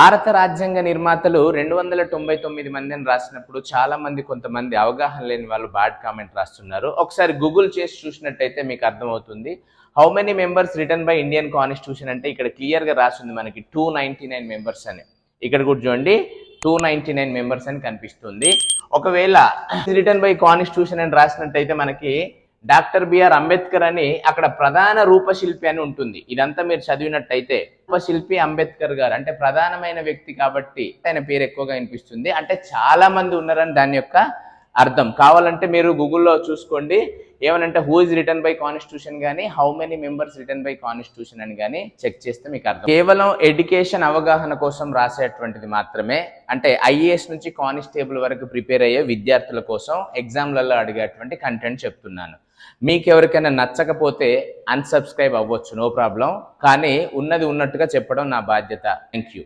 భారత రాజ్యాంగ నిర్మాతలు రెండు వందల తొంభై తొమ్మిది మందిని రాసినప్పుడు చాలా మంది కొంతమంది అవగాహన లేని వాళ్ళు బ్యాడ్ కామెంట్ రాస్తున్నారు. ఒకసారి గూగుల్ చేసి చూసినట్టయితే మీకు అర్థమవుతుంది. How many members return by Indian constitution అంటే ఇక్కడ క్లియర్గా రాసింది మనకి టూ నైన్టీ నైన్ మెంబర్స్ అని. ఇక్కడ కూడా చూడండి టూ నైన్టీ నైన్ మెంబర్స్ అని కనిపిస్తుంది. ఒకవేళ రిటర్న్ బై కాన్స్టిట్యూషన్ అని రాసినట్టయితే మనకి డాక్టర్ బిఆర్ అంబేద్కర్ అని అక్కడ ప్రధాన రూపశిల్పి అని ఉంటుంది. ఇదంతా మీరు చదివినట్టయితే రూపశిల్పి అంబేద్కర్ గారు అంటే ప్రధానమైన వ్యక్తి కాబట్టి ఆయన పేరు ఎక్కువగా వినిపిస్తుంది. అంటే చాలా మంది ఉన్నారని దాని యొక్క అర్థం. కావాలంటే మీరు గూగుల్లో చూసుకోండి. ఏమనంటే who is return by constitution కానీ how many members return by constitution అని కానీ చెక్ చేస్తే మీకు అర్థం. కేవలం ఎడ్యుకేషన్ అవగాహన కోసం రాసేటువంటిది మాత్రమే. అంటే ఐఏఎస్ నుంచి కానిస్టేబుల్ వరకు ప్రిపేర్ అయ్యే విద్యార్థుల కోసం ఎగ్జామ్లలో అడిగేటువంటి కంటెంట్ చెప్తున్నాను. మీకు ఎవరికైనా నచ్చకపోతే అన్సబ్స్క్రైబ్ అవ్వచ్చు నో ప్రాబ్లం కానీ ఉన్నది ఉన్నట్టుగా చెప్పడం నా బాధ్యత. Thank you